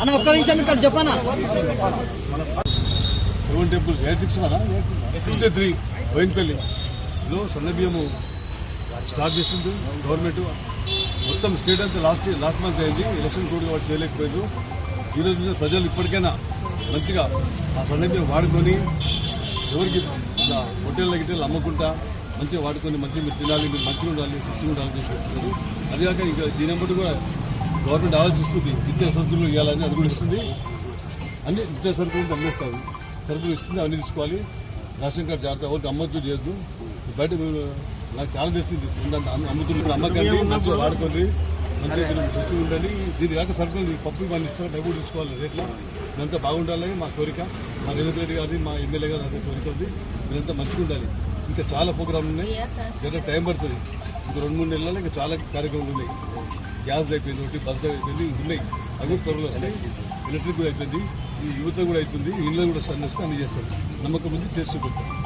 అన్న ఒక్క నిమిషం ఇక్కడ చెప్పనా? Seven temple eight six sixty three బోయినపల్లిలో సన్న స్టార్ట్ చేసింది గవర్నమెంట్. మొత్తం స్టేట్ అంతా లాస్ట్ లాస్ట్ మంత్ అయింది. ఎలక్షన్ కోడ్ కాబట్టి చేయలేకపోయారు ఈ రోజు ప్రజలు ఇప్పటికైనా మంచిగా ఆ సన్న వాడుకొని ఎవరికి ఇలా హోటల్ గిట్టెలు అమ్మకుండా మంచిగా వాడుకొని మంచిగా మీరు తినాలి మీరు మంచిగా ఉండాలి మంచిగా ఉండాలని చెప్పి చెప్తున్నారు. అదిగాక ఇంకా దీని కూడా గవర్నమెంట్ ఆలోచిస్తుంది విద్యా సరుకులు ఇవ్వాలని అది కూడా ఇస్తుంది. అన్ని నిత్య సరుకులు అమ్మేస్తారు. సరుకులు ఇస్తుంది అవన్నీ తీసుకోవాలి. రేషన్ కార్డు జాగ్రత్త వాళ్ళకి అమ్మద్దు చేయొద్దు. బయట మీరు నాకు చాలా తెలిసింది. ఉందంత అమ్ము- అమ్ముతున్నారు అమ్మకండి మంచిగా వాడుకోండి. మంచిగా తెచ్చి ఉండాలి దీని కాక సరుకులు ఈ పప్పు ఇవన్నీ ఇస్తారు. డబ్బులు తీసుకోవాలి రేట్లో. ఇదంతా బాగుండాలని మా కోరిక. మా రేవంత్ రెడ్డి గారి మా ఎమ్మెల్యే గారు అదే కోరిక ఉంది. మీరంతా మంచిగా ఉండాలి. ఇంకా చాలా ప్రోగ్రాంలు ఉన్నాయి. జర టైం పడుతుంది. ఇంకా రెండు మూడు నెలల్లో ఇంకా చాలా కార్యక్రమాలు ఉన్నాయి. గ్యాస్ అయిపోయింది ఒకటి బస్ అయిపోయింది ఉన్నాయి. అవి త్వరలో వస్తాయి. ఎలక్ట్రిక్ కూడా అయిపోయింది. ఈ యువత కూడా అవుతుంది ఇళ్ళలో కూడా సన్నస్తే అన్ని చేస్తారు నమ్మకం ఉంది చేసి చూపిస్తారు